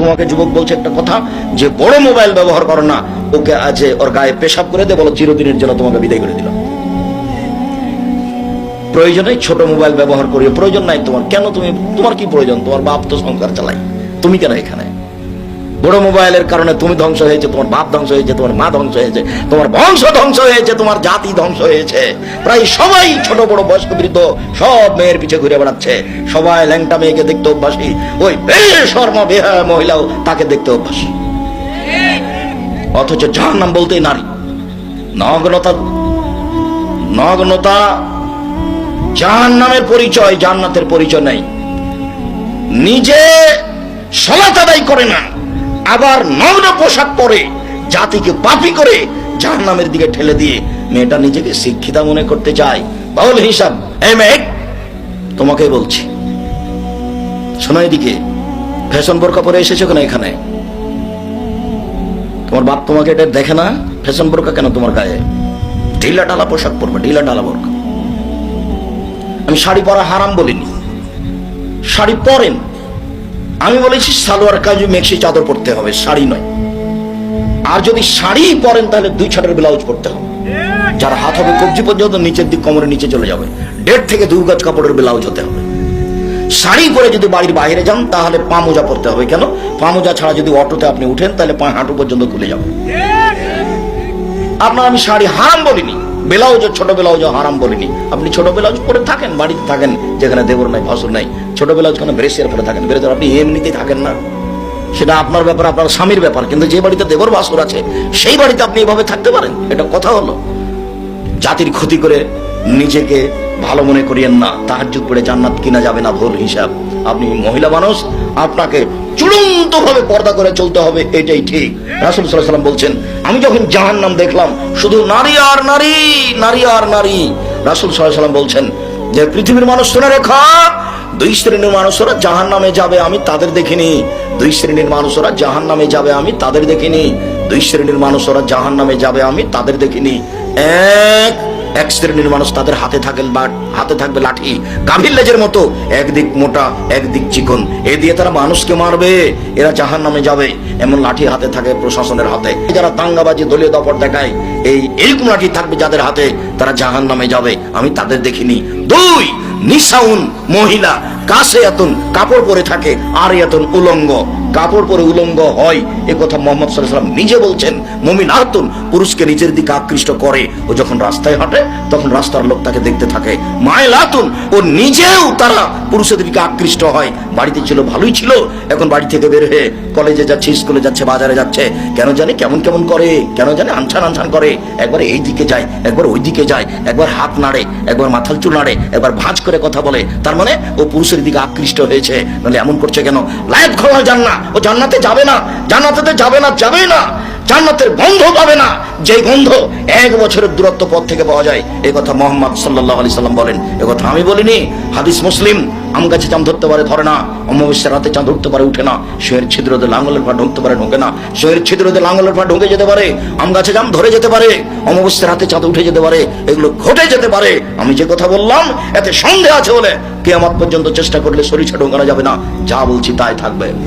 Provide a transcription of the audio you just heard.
তোমাকে যুবক বলছে একটা কথা, যে বড় মোবাইল ব্যবহার করো না, ওকে আজ ওর গায়ে পেশাব করে দে, বলো চিরদিনের জন্য তোমাকে বিদায় করে দিলাম। প্রয়োজনে ছোট মোবাইল ব্যবহার করিও, প্রয়োজন নাই তোমার। কেন তুমি, তোমার কি প্রয়োজন? তোমার বাপ তো সংসার চালাই তুমি কেন এখানে? বড় মোবাইলের কারণে তুমি ধ্বংস হয়েছে, তোমার বাপ ধ্বংস হয়েছে, তোমার মা ধ্বংস হয়েছে, তোমার বংশ ধ্বংস হয়েছে, তোমার জাতি ধ্বংস হয়েছে। প্রায় সবাই ছোট বড় বয়স্ক বৃদ্ধ সব মেয়ের পিছে ঘুরে বেড়াচ্ছে। সবাই ল্যাংটা মেয়েকে দেখতে অভ্যাসী, ওই বেশর্মা বেহা মহিলাও তাকে দেখতে অভ্যাসী। অথচ যার নাম বলতেই নারী। নগ্নতা নগ্নতা জাহান নামের পরিচয়, জান্নাতের পরিচয় নাই। নিজে সলাত আদায় করে না। আবার নগ্ন পোশাক পরে জাতিকে পাপি করে জাহান নামের দিকে ঠেলে দিয়ে মেয়েটা নিজেকে শিক্ষিতা মনে করতে চায়। বাউল হিসাব তোমাকে বলছি। শোনো এদিকে, ফ্যাশন বোরকা পরে এসেছ কেন এখানে? তোমার বাপ তোমাকে এটা দেখে না? ফ্যাশন বোরকা কেন তোমার গায়ে? ঢিলা ঢালা পোশাক পরবে, ঢিলা ঢালা বোরকা আমি শাড়ি পরা হারাম বলিনি। শাড়ি পরেন আমি বলেছি, সালোয়ার কাজু মেক্সি চাদর পরতে হবে, শাড়ি নয়। আর যদি শাড়ি পরেন, তাহলে দুই ছাটের ব্লাউজ পরতে হবে। যার হাত হবে কবজি পর্যন্ত, নিচের দিক কোমরের নিচে চলে যাবে। দেড় থেকে দু গাছ কাপড়ের ব্লাউজ হতে হবে। শাড়ি পরে যদি বাড়ির বাইরে যান, তাহলে পা মোজা পরতে হবে। কেন? পা মোজা ছাড়া যদি অটোতে আপনি উঠেন, তাহলে পা হাঁটু পর্যন্ত খুলে যাবে। আপনার আমি শাড়ি হারাম বলিনি। ব্লাউজ ছোট ব্লাউজ হারাম বলিনি। আপনি ছোট ব্লাউজ পরে থাকেন, বাড়িতে থাকেন, যেখানে দেবর নাই, ভাসুর নাই। ছোট ব্লাউজ কেন ব্রেসিয়ার পরে থাকেন? ব্রেসিয়ার আপনি এমনিতেই থাকেন না। সেটা আপনার ব্যাপার, আপনার স্বামীর ব্যাপার। কিন্তু যে বাড়িতে দেবর, ভাসুর আছে, সেই বাড়িতে আপনি এভাবে থাকতে পারেন? এটা কথা হলো। জাতির ক্ষতি করে নিজেকে ভালো মনে করিয়েন না। তাহার যুগ পড়ে জান্নাত কিনা যাবে না ভুল হিসাব। আপনি মহিলা মানুষ, আপনাকে চূড়ান্ত ভাবে পর্দা করে চলতে হবে, এটাই ঠিক। রাসুল সাল্লাম বলছেন, আমি যখন জাহান নাম দেখলাম, শুধু নারী আর নারী নারী আর নারী। রাসুল সাল্লাম বলছেন, যে পৃথিবীর মানুষ শুনে রেখা, দুই শ্রেণির মানুষরা জাহান নামে যাবে, আমি তাদের দেখিনি। দুই শ্রেণির মানুষরা জাহান নামে যাবে, আমি তাদের দেখিনি। দুই শ্রেণির মানুষরা জাহান নামে যাবে, আমি তাদের দেখিনি। এক এক শ্রেণির মানুষ তাদের হাতে থাকে বা- হাতে থাকবে লাঠি গাভীর লেজের মতো, একদিক মোটা, একদিক চিকন। এ দিয়ে তারা মানুষকে মারবে, এরা জাহান নামে যাবে, এমন লাঠি হাতে থাকে প্রশাসনের হাতে। যারা দাঙ্গাবাজি, দলীয় দপর দেখায়, এই এরকম লাঠি থাকবে যাদের হাতে তারা জাহান নামে যাবে। আমি তাদের দেখিনি। দুই নিশাউন মহিলা কাছে এতন কাপড় পরে থাকে আর এতন উলঙ্গ। কাপড় পরে উলঙ্গ হয়, এ কথা মোহাম্মদ সাল্লাম নিজে বলছেন, মমিন আহতুন পুরুষকে নিজের দিকে আকৃষ্ট করে। ও যখন রাস্তায় হাঁটে, তখন রাস্তার লোক তাকে দেখতে থাকে। মায়ের আতুন ও নিজেও তারা পুরুষের দিকে আকৃষ্ট হয়। বাড়িতে ছিল, ভালোই ছিল, এখন বাড়ি থেকে বের হয়ে কলেজে যাচ্ছে, স্কুলে যাচ্ছে, বাজারে যাচ্ছে। কেন জানি কেমন কেমন করে, কেন জানি আনছান আনছান করে। একবার এই দিকে যায়, একবার ওই দিকে যায়, একবার হাত নাড়ে, একবার মাথাল চুল নাড়ে, একবার ভাঁজ করে কথা বলে। তার মানে ও পুরুষের দিকে আকৃষ্ট হয়েছে। নাহলে এমন করছে কেন? লাইফ খোলা যান না ও জান্নাতে যাবে না। জান্নাতে যাবে না যাবে না। জান্নাতের গন্ধ পাবে না। যে গন্ধ এক বছরের দূরত্ব পথ থেকে পাওয়া যায় এই কথা মোহাম্মদ সাল্লাহ আলি সাল্লাম বলেন। এ কথা আমি বলিনি, হাদিস মুসলিম, আম গাছে চাঁদ ধরতে পারে, ধরে না। অমাবস্যার রাতে চাঁদ উঠতে পারে, উঠে না। শোয়ের ছিদ্রতে লাঙ্গলের পা ঢুকতে পারে, ঢোকে না। শোয়ের ছিদ্রতে লাঙ্গলের পা ঢুকে যেতে পারে, আম গাছে জাম ধরে যেতে পারে। অমাবস্যার রাতে চাঁদ উঠে যেতে পারে, এগুলো ঘটে যেতে পারে। আমি যে কথা বললাম, এতে সন্দেহ আছে বলে কেয়ামত পর্যন্ত চেষ্টা করলে শরীর ঢোকানো যাবে না। যা বলছি তাই থাকবে।